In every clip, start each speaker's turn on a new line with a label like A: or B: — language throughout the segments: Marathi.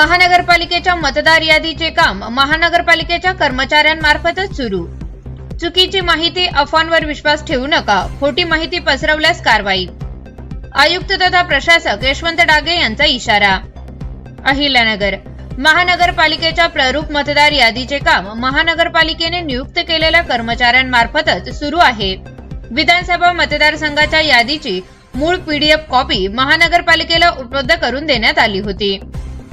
A: महानगरपालिकेच्या मतदार यादीचे काम महानगरपालिकेच्या कर्मचाऱ्यांमार्फतच सुरू. चुकीची माहिती अफवांवर विश्वास ठेवू नका खोटी माहिती पसरवल्यास कारवाई. आयुक्त तथा प्रशासक यशवंत डागे यांचा इशारा. अहिल्यानगर महानगरपालिकेच्या प्ररूप मतदार यादीचे काम महानगरपालिकेने नियुक्त केलेल्या कर्मचाऱ्यांमार्फतच सुरू आहे. विधानसभा मतदारसंघाच्या यादीची मूळ पीडीएफ कॉपी महानगरपालिकेला उपलब्ध करून देण्यात आली होती.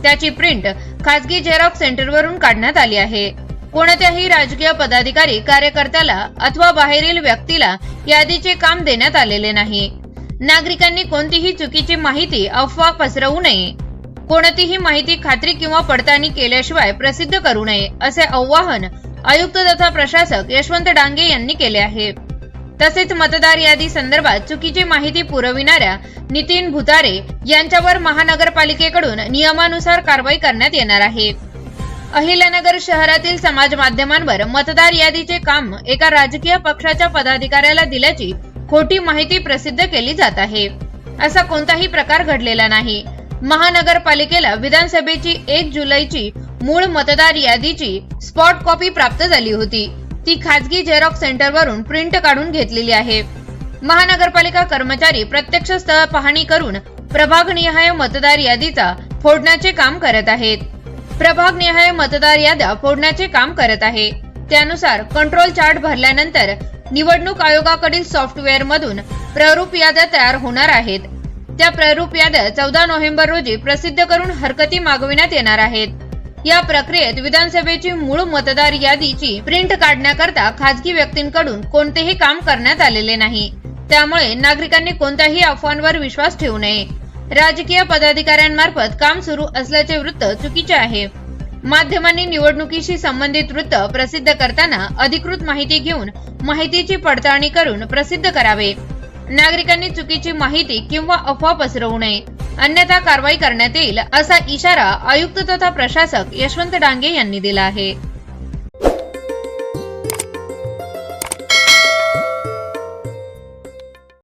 A: त्याची प्रिंट खासगी झेरॉक्स सेंटरवरून काढण्यात आली आहे. कोणत्याही राजकीय पदाधिकारी कार्यकर्त्याला अथवा बाहेरील व्यक्तीला यादीचे काम देण्यात आलेले नाही. नागरिकांनी कोणतीही चुकीची माहिती अफवा पसरवू नये. कोणतीही माहिती खात्री किंवा पडताळणी केल्याशिवाय प्रसिद्ध करू नये असे आवाहन आयुक्त तथा प्रशासक यशवंत डांगे यांनी केले आहे. तसेच मतदार यादी संदर्भात चुकीची माहिती पुरविणाऱ्या नितीन भुतारे यांच्यावर महानगरपालिकेकडून नियमानुसार कारवाई करण्यात येणार आहे. अहिल्यानगर शहरातील समाज माध्यमांवर मतदार यादीचे काम एका राजकीय पक्षाच्या पदाधिकाऱ्याला दिल्याची खोटी माहिती प्रसिद्ध केली जात आहे. असा कोणताही प्रकार घडलेला नाही. महानगरपालिकेला विधानसभेची एक जुलैची मूळ मतदार यादीची स्पॉट कॉपी प्राप्त झाली होती. ती खाजगी झेरॉक्स सेंटरवरून प्रिंट काढून घेतलेली आहे. महानगरपालिका कर्मचारी प्रत्यक्ष स्थळ पाहणी करून प्रभागनिहाय मतदार यादीचा फोडण्याचे काम करत आहेत. प्रभागनिहाय मतदार याद्या फोडण्याचे काम करत आहे. त्यानुसार कंट्रोल चार्ट भरल्यानंतर निवडणूक आयोगाकडील सॉफ्टवेअर मधून प्ररूप याद्या तयार होणार आहेत. त्या प्ररूप याद्या चौदा नोव्हेंबर रोजी प्रसिद्ध करून हरकती मागविण्यात येणार आहेत. या प्रक्रियेत विधानसभेची मूळ मतदार यादीची प्रिंट काढण्याकरता खासगी व्यक्तींकडून कोणतेही काम करण्यात आलेले नाही. त्यामुळे नागरिकांनी कोणत्याही अफवांवर विश्वास ठेवू नये. राजकीय पदाधिकाऱ्यांमार्फत काम सुरू असल्याचे वृत्त चुकीचे आहे. माध्यमांनी निवडणुकीशी संबंधित वृत्त प्रसिद्ध करताना अधिकृत माहिती घेऊन माहितीची पडताळणी करून प्रसिद्ध करावे. नागरिकांनी चुकीची माहिती किंवा अफवा पसरवू नये. अन्यथा कारवाई करण्यात येईल असा इशारा आयुक्त तथा प्रशासक यशवंत डांगे यांनी दिला आहे.